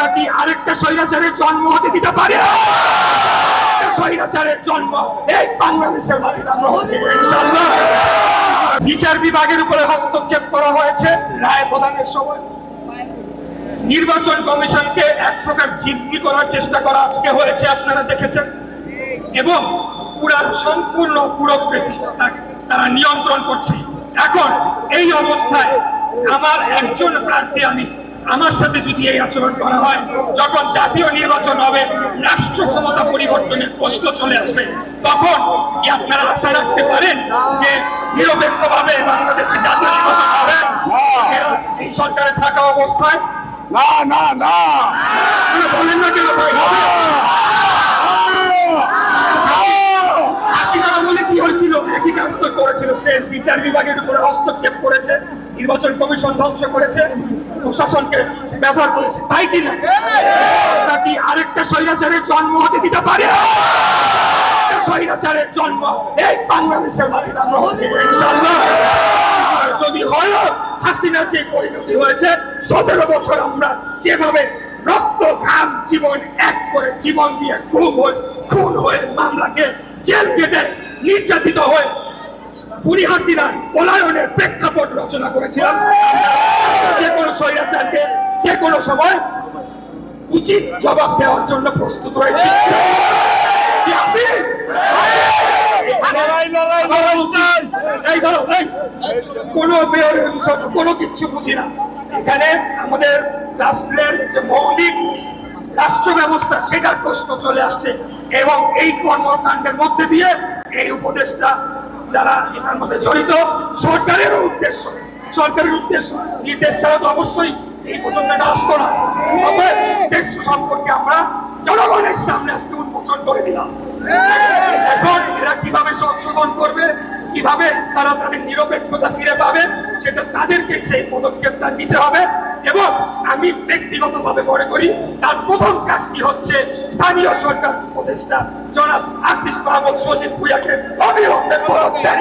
তারা আরেকটা স্বৈরাচারের জন্ম হতে দিতে পারে? বিচার বিভাগের উপরে হস্তক্ষেপ করা হয়েছে রায় প্রদানের সময়। নির্বাচন কমিশনকে এক প্রকার জিম্মি করার চেষ্টা করা আজকে হয়েছে, আপনারা দেখেছেন। এবং পুরা সম্পূর্ণ ব্যুরোক্রেসি তারা নিয়ন্ত্রণ করছে। এখন এই অবস্থায় আমার একজন প্রার্থী আমি আমার সাথে যদি এই আচরণ করা হয় যখন জাতীয় নির্বাচন হবে রাষ্ট্র ক্ষমতা পরিবর্তনের প্রশ্ন চলে আসবে। তখন কি আপনারা আশা রাখতে পারেন যে নিরপেক্ষভাবে বাংলাদেশে জাতীয় নির্বাচন হবে? এই সরকারে থাকা অবস্থায়? না না না। বলেন না কেন ভাই? হয়েছিল? একই কাজ করেছিল। সে বিচার বিভাগের উপরে হস্তক্ষেপ করেছে নির্বাচন কমিশন ধ্বংস করেছে। প্রশাসনকে ব্যবহার করেছে, তাই কিনা নাকি আরেকটা স্বৈরাচারের জন্ম হতে দিতে পারে? স্বৈরাচারের জন্ম এই বাংলাদেশের যদি হয়, হাসিনার যে পরিণতি হয়েছে, সতেরো বছর আমরা যেভাবে রক্ত, ঘাম, জীবন এক করে জীবন দিয়ে খুন হয়ে খুন হয়ে মামলাকে জেল কেটে নির্যাতিত হয়ে, পুরি হাসিনার পলায়নের প্রেক্ষাপট রচনা করেছিলাম। যে কোনো স্বৈরাচারকে যে কোনো সময় উচিত জবাব দেওয়ার জন্য প্রস্তুত রয়েছে। কোনো মেয়রের বিষয় কোনো বুঝি না। এখানে আমাদের রাষ্ট্রের যে মৌলিক রাষ্ট্র ব্যবস্থা সেটার প্রশ্ন চলে আসছে। এবং এই কর্মকাণ্ডের মধ্যে দিয়ে এই উপদেশটা যারা এটার মধ্যে জড়িত সরকারেরও উদ্দেশ্য। সরকারের উদ্দেশ্য, নির্দেশ ছাড়া তো অবশ্যই এই পর্যন্ত এটা আসতো না দেশ সম্পর্কে আমরা জনগণের সামনে আজকে উন্মোচন করে দিলাম। এখন এরা কীভাবে সংশোধন করবে, কীভাবে তারা তাদের নিরপেক্ষতা ফিরে পাবে, সেটা তাদেরকে সেই পদক্ষেপটা নিতে হবে এবং আমি ব্যক্তিগতভাবে মনে করি তার প্রথম কাজটি হচ্ছে, স্থানীয় সরকার উপদেষ্টা জনাব আশিস মাহমুদ সজীব ভুইয়াকে পদত্যাগ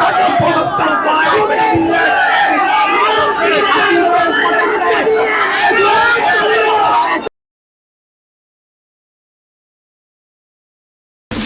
তাকে পদত্যাগ করতে হবে।